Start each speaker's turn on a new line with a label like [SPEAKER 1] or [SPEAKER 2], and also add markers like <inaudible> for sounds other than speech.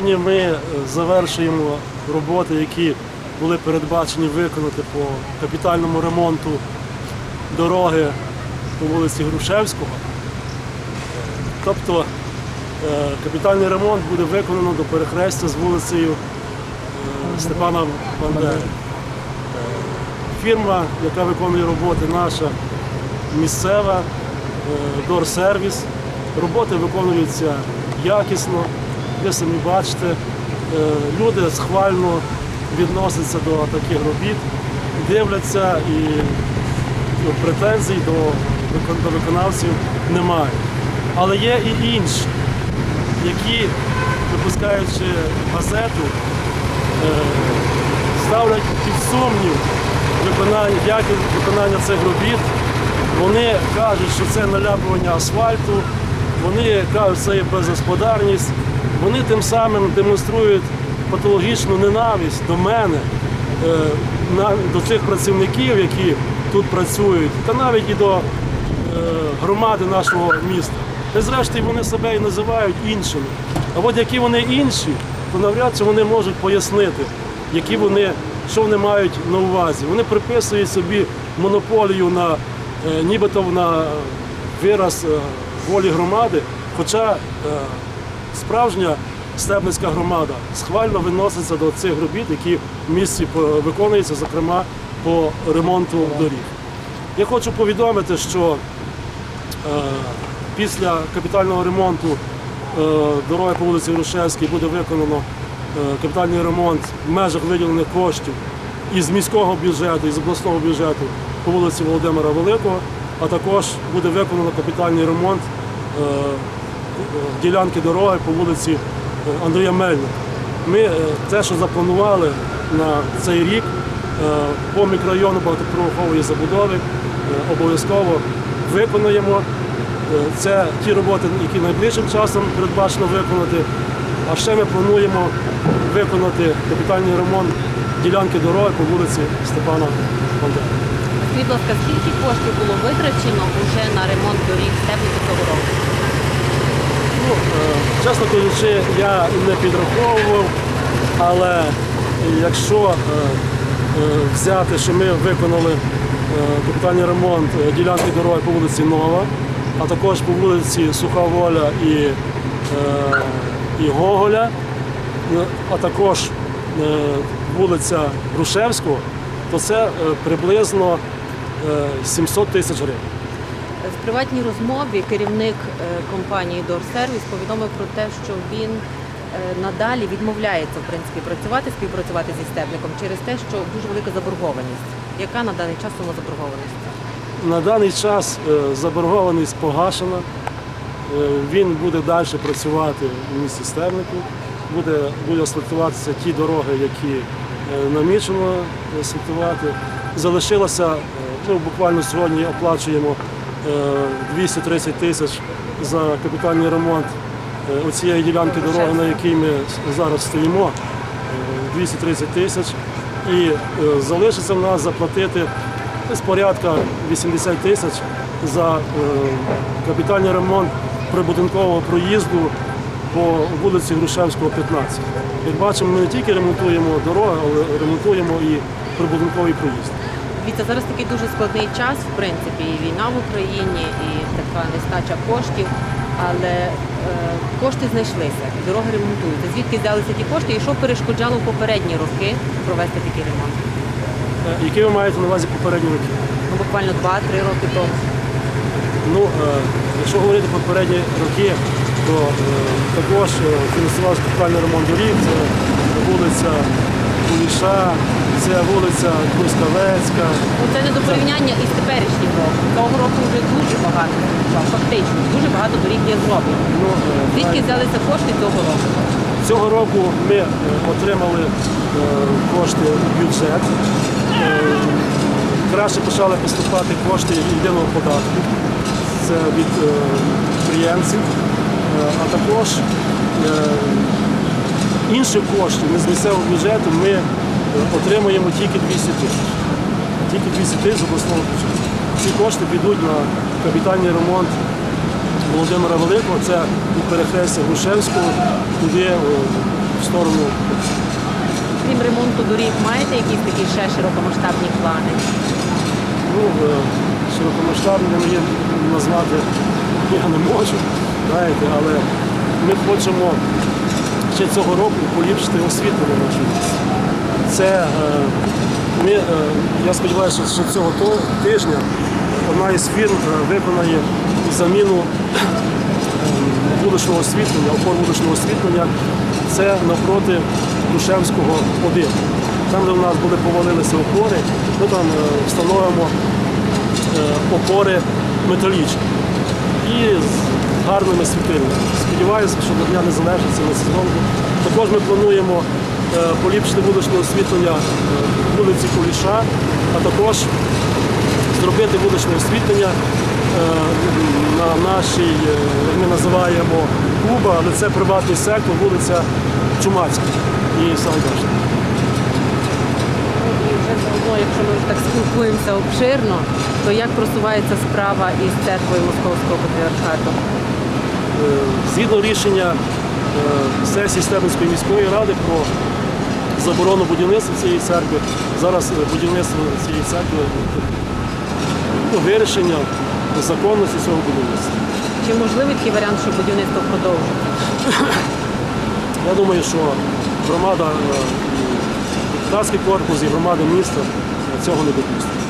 [SPEAKER 1] Сьогодні ми е, завершуємо роботи, які були передбачені виконати по капітальному ремонту дороги по вулиці Грушевського. Тобто е, капітальний ремонт буде виконано до перехрестя з вулицею е, Степана Бандери. Фірма, яка виконує роботи, наша місцева, Дорсервіс. Роботи виконуються якісно. Ви самі бачите, е, люди схвально відносяться до таких робіт, дивляться і претензій до, викон- виконавців немає. Але є і інші, які, випускаючи газету, е, ставлять під сумнів виконання, якість виконання цих робіт. Вони кажуть, що це наляпування асфальту, вони кажуть, це є безгосподарність. Вони тим самим демонструють патологічну ненависть до мене, е, до цих працівників, які тут працюють, та навіть і до е, громади нашого міста. Та зрештою вони себе і називають іншими. А от які вони інші, то навряд чи вони можуть пояснити, які вони, що вони мають на увазі. Вони приписують собі монополію на е, нібито на вираз волі громади, хоча е, справжня стебницька громада схвально виноситься до цих робіт, які в місті виконуються, зокрема по ремонту доріг. Я хочу повідомити, що е, після капітального ремонту е, дороги по вулиці Грушевській буде виконано капітальний ремонт в межах виділених коштів із міського бюджету, із обласного бюджету по вулиці Володимира Великого, а також буде виконано капітальний ремонт ділянки дороги по вулиці е, Андрія Мельника. Ми е, те, що запланували на цей рік е, по мікрорайону багатоповерхової забудови, е, обов'язково виконуємо. Е, Це ті роботи, які найближчим часом передбачено виконати. А ще ми плануємо виконати капітальний ремонт ділянки дороги по вулиці Степана.
[SPEAKER 2] Скажіть, будь ласка, скільки коштів було витрачено вже на ремонт доріг Стебниці цього року?
[SPEAKER 1] Ну, е, чесно кажучи, я не підраховував, але якщо е, е, взяти, що ми виконали е, капітальний ремонт ділянки дороги по вулиці Нова, а також по вулиці Суха Воля і, і Гоголя, а також вулиця Грушевського, то це приблизно е, 700 тисяч гривень.
[SPEAKER 2] В приватній розмові керівник е, компанії Дорсервіс повідомив про те, що він е, надалі відмовляється в принципі працювати, співпрацювати зі стебником через те, що дуже велика заборгованість. Яка на даний час сума заборгованості?
[SPEAKER 1] На даний час е, заборгованість погашена. Він буде далі працювати в місті Стернику, буде, буде асфальтуватися ті дороги, які намічено асфальтувати. Залишилося, ну, буквально сьогодні оплачуємо 230 тисяч за капітальний ремонт е, оцієї ділянки дороги, на якій ми зараз стоїмо. е, 230 тисяч. І е, залишиться в нас заплатити десь порядка 80 тисяч за е, капітальний ремонт прибудинкового проїзду по вулиці Грушевського, 15. Як бачимо, ми не тільки ремонтуємо дороги, але ремонтуємо і прибудинковий проїзд.
[SPEAKER 2] Дивіться, зараз такий дуже складний час, в принципі, і війна в Україні, і така нестача коштів. Але е, кошти знайшлися, дороги ремонтуються. Звідки взялися ті кошти і що перешкоджало в попередні роки провести такий ремонт?
[SPEAKER 1] Е, Які ви маєте на увазі попередні роки?
[SPEAKER 2] Ну, буквально 2-3 роки тому.
[SPEAKER 1] Ну, е, якщо говорити про попередні роки, то е, також е, фінансувався капітальний ремонт доріг, це вулиця Куліша, це вулиця Трускавецька.
[SPEAKER 2] Ну, це не до порівняння із теперішнім роком. Того року вже дуже багато, фактично, дуже багато доріг є зроблено.
[SPEAKER 1] Ну, е,
[SPEAKER 2] Звідки взялися кошти цього року?
[SPEAKER 1] Цього року ми е, отримали е, кошти в бюджет. Краще почали поступати кошти єдиного податку. Це від підприємців, а також е, інших коштів ми з місцевого бюджету ми отримуємо тільки 200 тисяч. Тільки 200 тисяч обласного бюджету. Ці кошти підуть на капітальний ремонт Володимира Великого, це у перехрестя Грушевського, туди в сторону.
[SPEAKER 2] Крім ремонту доріг, маєте якісь такі ще широкомасштабні плани?
[SPEAKER 1] Ну, е, широкомасштабним її назвати я не можу, знаєте, але ми хочемо ще цього року поліпшити освітлення в нашому місті. Це е, ми, е, я сподіваюся, що цього тижня одна із фірм е, виконає заміну вуличного освітлення, опор вуличного освітлення. Це навпроти Душевського 1. Там, де в нас були повалилися опори, ми там встановимо опори металічні і з гарними світильниками. Сподіваюся, що до Дня Незалежності на сезонку. Також ми плануємо поліпшити вуличне освітлення е, вулиці Куліша, а також зробити вуличне освітлення е, на нашій, е, як ми називаємо, Куба, але це приватний сектор, вулиця Чумацька і Сагайдачна.
[SPEAKER 2] І якщо ми вже так спілкуємося обширно, то як просувається справа із церквою Московського патріархату?
[SPEAKER 1] Е, Згідно рішення е, сесії Стебницької міської ради про заборону будівництва цієї церкви, зараз е, будівництво цієї церкви ну, вирішення законності цього будівництва.
[SPEAKER 2] Чи можливий такий варіант, що будівництво продовжить? <coughs>
[SPEAKER 1] Я думаю, що громада, е, депутатський корпус і громада міста цього не допустить.